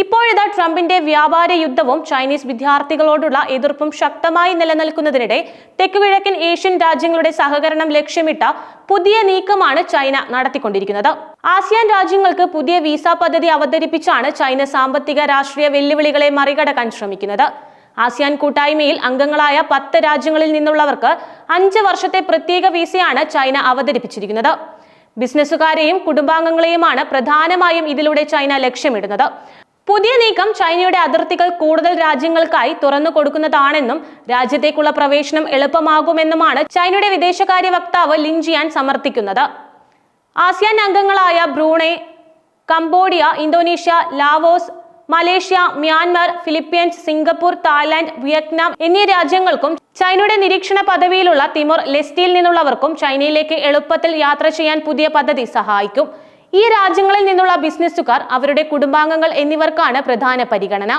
ഇപ്പോഴിതാ ട്രംപിന്റെ വ്യാപാര യുദ്ധവും ചൈനീസ് വിദ്യാർത്ഥികളോടുള്ള എതിർപ്പും ശക്തമായി നിലനിൽക്കുന്നതിനിടെ തെക്കുകിഴക്കൻ ഏഷ്യൻ രാജ്യങ്ങളുടെ സഹകരണം ലക്ഷ്യമിട്ട പുതിയ നീക്കമാണ് ചൈന നടത്തിക്കൊണ്ടിരിക്കുന്നത്. ആസിയാൻ രാജ്യങ്ങൾക്ക് പുതിയ വിസ പദ്ധതി അവതരിപ്പിച്ചാണ് ചൈന സാമ്പത്തിക രാഷ്ട്രീയ വെല്ലുവിളികളെ മറികടക്കാൻ ശ്രമിക്കുന്നത്. ആസിയാൻ കൂട്ടായ്മയിൽ അംഗങ്ങളായ പത്ത് രാജ്യങ്ങളിൽ നിന്നുള്ളവർക്ക് അഞ്ച് വർഷത്തെ പ്രത്യേക വിസയാണ് ചൈന അവതരിപ്പിച്ചിരിക്കുന്നത്. ബിസിനസ്സുകാരെയും കുടുംബാംഗങ്ങളെയുമാണ് പ്രധാനമായും ഇതിലൂടെ ചൈന ലക്ഷ്യമിടുന്നത്. പുതിയ നീക്കം ചൈനയുടെ അതിർത്തികൾ കൂടുതൽ രാജ്യങ്ങൾക്കായി തുറന്നു കൊടുക്കുന്നതാണെന്നും രാജ്യത്തേക്കുള്ള പ്രവേശനം എളുപ്പമാകുമെന്നുമാണ് ചൈനയുടെ വിദേശകാര്യ വക്താവ് ലിൻജിയാൻ സമർത്ഥിക്കുന്നത്. ആസിയാൻ അംഗങ്ങളായ Brunei Cambodia Indonesia Laos Malaysia Myanmar Philippines Singapore Thailand Vietnam എന്നീ രാജ്യങ്ങൾക്കും ചൈനയുടെ നിരീക്ഷണ പദവിയിലുള്ള തിമോർ ലെസ്റ്റിയിൽ നിന്നുള്ളവർക്കും ചൈനയിലേക്ക് എളുപ്പത്തിൽ യാത്ര ചെയ്യാൻ പുതിയ പദ്ധതി സഹായിക്കും. ഈ രാജ്യങ്ങളിൽ നിന്നുള്ള ബിസിനസ്സുകാർ അവരുടെ കുടുംബാംഗങ്ങൾ എന്നിവർക്കാണ് പ്രധാന പരിഗണന.